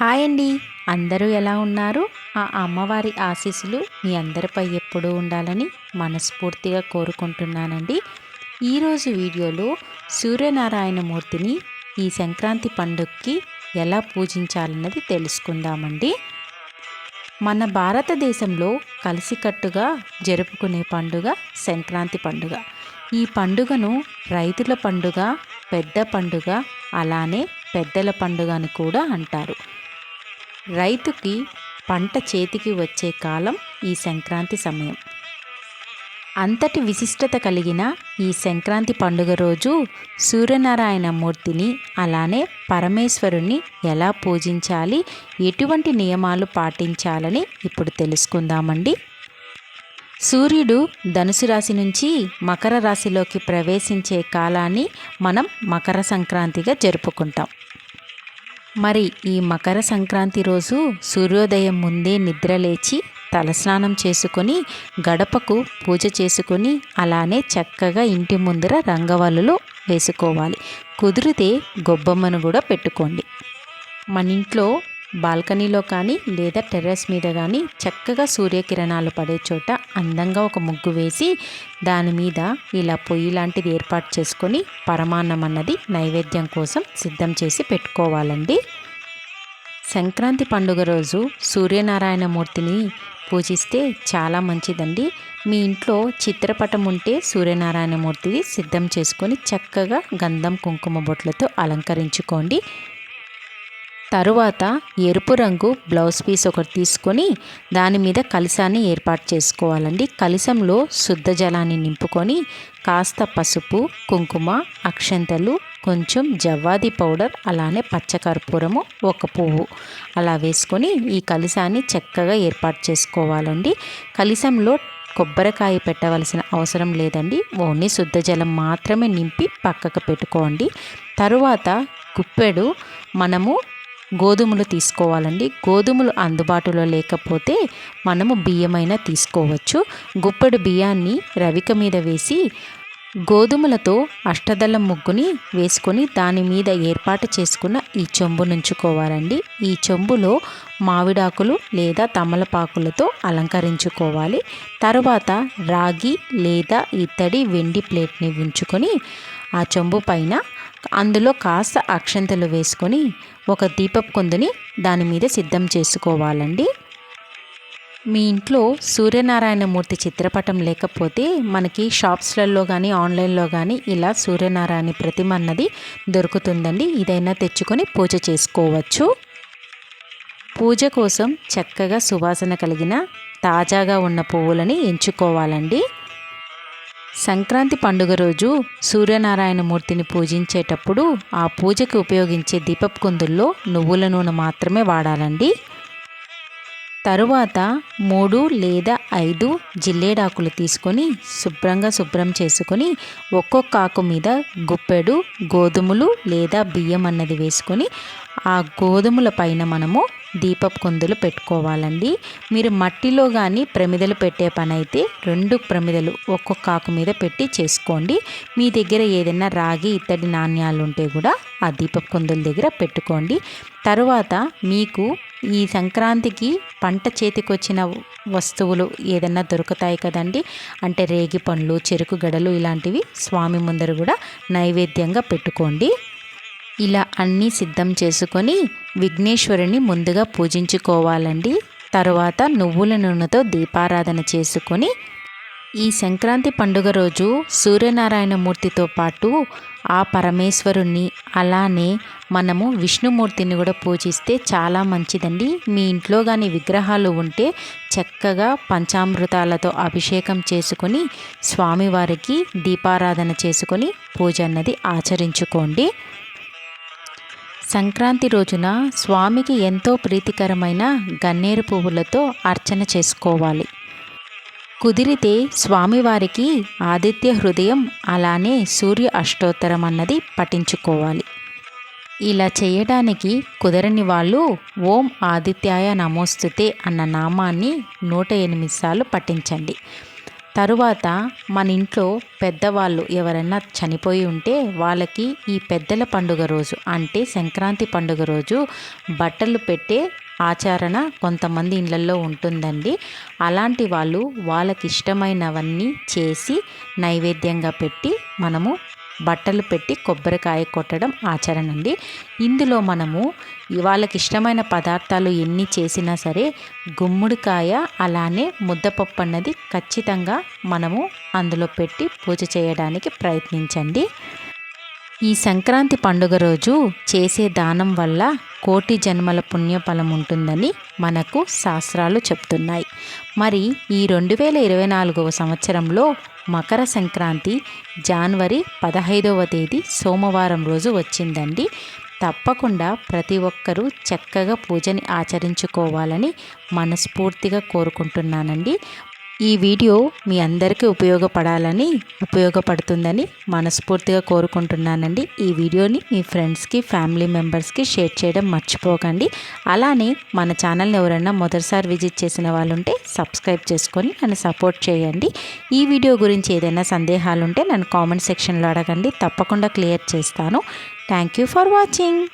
Hi అండి. అందరూ ఎలా ఉన్నారు? ఆ అమ్మవారి ఆశీస్సులు మీ అందరిపై ఎప్పుడూ ఉండాలని మనస్ఫూర్తిగా కోరుకుంటున్నానండి. ఈరోజు వీడియోలో సూర్యనారాయణమూర్తిని ఈ సంక్రాంతి పండుగకి ఎలా పూజించాలన్నది తెలుసుకుందామండి. మన భారతదేశంలో కలిసికట్టుగా జరుపుకునే పండుగ సంక్రాంతి పండుగ. ఈ పండుగను రైతుల పండుగ పెద్ద పండుగ అలానే పెద్దల పండుగ అని కూడా అంటారు. రైతుకి పంట చేతికి వచ్చే కాలం ఈ సంక్రాంతి సమయం. అంతటి విశిష్టత కలిగిన ఈ సంక్రాంతి పండుగ రోజు సూర్యనారాయణ మూర్తిని అలానే పరమేశ్వరుణ్ణి ఎలా పూజించాలి ఎటువంటి నియమాలు పాటించాలని ఇప్పుడు తెలుసుకుందామండి. సూర్యుడు ధనుసు రాశి నుంచి మకర రాశిలోకి ప్రవేశించే కాలాన్ని మనం మకర సంక్రాంతిగా జరుపుకుంటాం. మరి ఈ మకర సంక్రాంతి రోజు సూర్యోదయం ముందే నిద్రలేచి తలస్నానం చేసుకొని గడపకు పూజ చేసుకొని అలానే చక్కగా ఇంటి ముందర రంగవల్లులు వేసుకోవాలి. కుదిరితే గొబ్బమ్మను కూడా పెట్టుకోండి. మన ఇంట్లో బాల్కనీలో కానీ లేదా టెర్రస్ మీద కానీ చక్కగా సూర్యకిరణాలు పడే చోట అందంగా ఒక ముగ్గు వేసి దాని మీద ఇలా పొయ్యి లాంటిది ఏర్పాటు చేసుకొని పరమాన్నం అన్నది నైవేద్యం కోసం సిద్ధం చేసి పెట్టుకోవాలండి. సంక్రాంతి పండుగ రోజు సూర్యనారాయణమూర్తిని పూజిస్తే చాలా మంచిదండి. మీ ఇంట్లో చిత్రపటం ఉంటే సూర్యనారాయణమూర్తిది సిద్ధం చేసుకొని చక్కగా గంధం కుంకుమ బొట్లతో అలంకరించుకోండి. తరువాత ఎరుపు రంగు బ్లౌజ్ పీస్ ఒకటి తీసుకొని దాని మీద కలిసాన్ని ఏర్పాటు చేసుకోవాలండి. కలిసంలో శుద్ధ జలాన్ని నింపుకొని కాస్త పసుపు కుంకుమ అక్షంతలు కొంచెం జవ్వాది పౌడర్ అలానే పచ్చకర్పూరము ఒక పువ్వు. అలా వేసుకొని ఈ కలిసాన్ని చక్కగా ఏర్పాటు చేసుకోవాలండి. కలిసంలో కొబ్బరికాయ పెట్టవలసిన అవసరం లేదండి. ఓన్లీ శుద్ధ జలం మాత్రమే నింపి పక్కకు పెట్టుకోండి. తరువాత గుప్పెడు మనము గోధుమలు తీసుకోవాలండి. గోధుమలు అందుబాటులో లేకపోతే మనము బియ్యమైనా తీసుకోవచ్చు. గుప్పెడు బియ్యాన్ని రవిక మీద వేసి గోధుమలతో అష్టదళం ముగ్గుని వేసుకొని దాని మీద ఏర్పాటు చేసుకున్న ఈ చెంబు నుంచుకోవాలండి. ఈ చెంబులో మామిడాకులు లేదా తమలపాకులతో అలంకరించుకోవాలి. తర్వాత రాగి లేదా ఇత్తడి వెండి ప్లేట్ని ఉంచుకొని ఆ చెంబు పైన అందులో కాస్త అక్షంతలు వేసుకొని ఒక దీపపు కొందుని దాని మీద సిద్ధం చేసుకోవాలండి. మీ ఇంట్లో సూర్యనారాయణమూర్తి చిత్రపటం లేకపోతే మనకి షాప్స్లలో కానీ ఆన్లైన్లో కానీ ఇలా సూర్యనారాయణ ప్రతిమ అన్నది దొరుకుతుందండి. ఇదైనా తెచ్చుకొని పూజ చేసుకోవచ్చు. పూజ కోసం చక్కగా సువాసన కలిగిన తాజాగా ఉన్న పువ్వులని ఎంచుకోవాలండి. సంక్రాంతి పండుగ రోజు సూర్యనారాయణమూర్తిని పూజించేటప్పుడు ఆ పూజకి ఉపయోగించే దీపపు కుందుల్లో నువ్వుల నూనె మాత్రమే వాడాలండి. తరువాత మూడు లేదా ఐదు జిల్లేడాకులు తీసుకొని శుభ్రంగా శుభ్రం చేసుకొని ఒక్కొక్క ఆకు మీద గుప్పెడు గోధుమలు లేదా బియ్యం అన్నది వేసుకొని ఆ గోధుమల పైన మనము దీపపు కొందులు పెట్టుకోవాలండి. మీరు మట్టిలో కానీ ప్రమిదలు పెట్టే పని అయితే రెండు ప్రమిదలు ఒక్కొక్క ఆకు మీద పెట్టి చేసుకోండి. మీ దగ్గర ఏదైనా రాగి ఇత్తడి నాణ్యాలు ఉంటే కూడా ఆ దీపపు కొందుల దగ్గర పెట్టుకోండి. తర్వాత మీకు ఈ సంక్రాంతికి పంట చేతికొచ్చిన వస్తువులు ఏదన్నా దొరుకుతాయి కదండి. అంటే రేగి పండ్లు చెరుకు గడలు ఇలాంటివి స్వామి ముందర కూడా నైవేద్యంగా పెట్టుకోండి. ఇలా అన్నీ సిద్ధం చేసుకొని విఘ్నేశ్వరుని ముందుగా పూజించుకోవాలండి. తరువాత నువ్వుల నూనెతో దీపారాధన చేసుకొని ఈ సంక్రాంతి పండుగ రోజు సూర్యనారాయణమూర్తితో పాటు ఆ పరమేశ్వరుణ్ణి అలానే మనము విష్ణుమూర్తిని కూడా పూజిస్తే చాలా మంచిదండి. మీ ఇంట్లో కానీ విగ్రహాలు ఉంటే చక్కగా పంచామృతాలతో అభిషేకం చేసుకొని స్వామివారికి దీపారాధన చేసుకొని పూజ అన్నది ఆచరించుకోండి. సంక్రాంతి రోజున స్వామికి ఎంతో ప్రీతికరమైన గన్నేరు పువ్వులతో అర్చన చేసుకోవాలి. కుదిరితే స్వామివారికి ఆదిత్య హృదయం అలానే సూర్య అష్టోత్తరం అన్నది పఠించుకోవాలి. ఇలా చేయడానికి కుదరని వాళ్ళు ఓం ఆదిత్యాయ నమోస్తుతే అన్న నామాన్ని నూట ఎనిమిది సార్లు పఠించండి. తరువాత మన ఇంట్లో పెద్దవాళ్ళు ఎవరైనా చనిపోయి ఉంటే వాళ్ళకి ఈ పెద్దల పండుగ రోజు అంటే సంక్రాంతి పండుగ రోజు బట్టలు పెట్టే ఆచరణ కొంతమంది ఇళ్ళల్లో ఉంటుందండి. అలాంటి వాళ్ళు వాళ్ళకి ఇష్టమైనవన్నీ చేసి నైవేద్యంగా పెట్టి మనము బట్టలు పెట్టి కొబ్బరికాయ కొట్టడం ఆచరణ అండి ఇందులో మనము వాళ్ళకి ఇష్టమైన పదార్థాలు ఎన్ని చేసినా సరే గుమ్మడికాయ అలానే ముద్దపప్పు అన్నది ఖచ్చితంగా మనము అందులో పెట్టి పూజ చేయడానికి ప్రయత్నించండి. ఈ సంక్రాంతి పండుగ రోజు చేసే దానం వల్ల కోటి జన్మల పుణ్యఫలం ఉంటుందని మనకు శాస్త్రాలు చెప్తున్నాయి. మరి ఈ రెండు వేల ఇరవై నాలుగవ సంవత్సరంలో మకర సంక్రాంతి జనవరి పదహైదవ తేదీ సోమవారం రోజు వచ్చిందండి. తప్పకుండా ప్రతి ఒక్కరూ చక్కగా పూజని ఆచరించుకోవాలని మనస్ఫూర్తిగా కోరుకుంటున్నానండి. ఈ వీడియో మీ అందరికీ ఉపయోగపడాలని ఉపయోగపడుతుందని మనస్ఫూర్తిగా కోరుకుంటున్నానండి. ఈ వీడియోని మీ ఫ్రెండ్స్కి ఫ్యామిలీ మెంబర్స్కి షేర్ చేయడం మర్చిపోకండి. అలానే మన ఛానల్ని ఎవరైనా మొదటిసారి విజిట్ చేసిన వాళ్ళు ఉంటే సబ్స్క్రైబ్ చేసుకొని నన్ను సపోర్ట్ చేయండి. ఈ వీడియో గురించి ఏదైనా సందేహాలు ఉంటే నన్ను కామెంట్ సెక్షన్లో అడగండి. తప్పకుండా క్లియర్ చేస్తాను. Thank you for watching.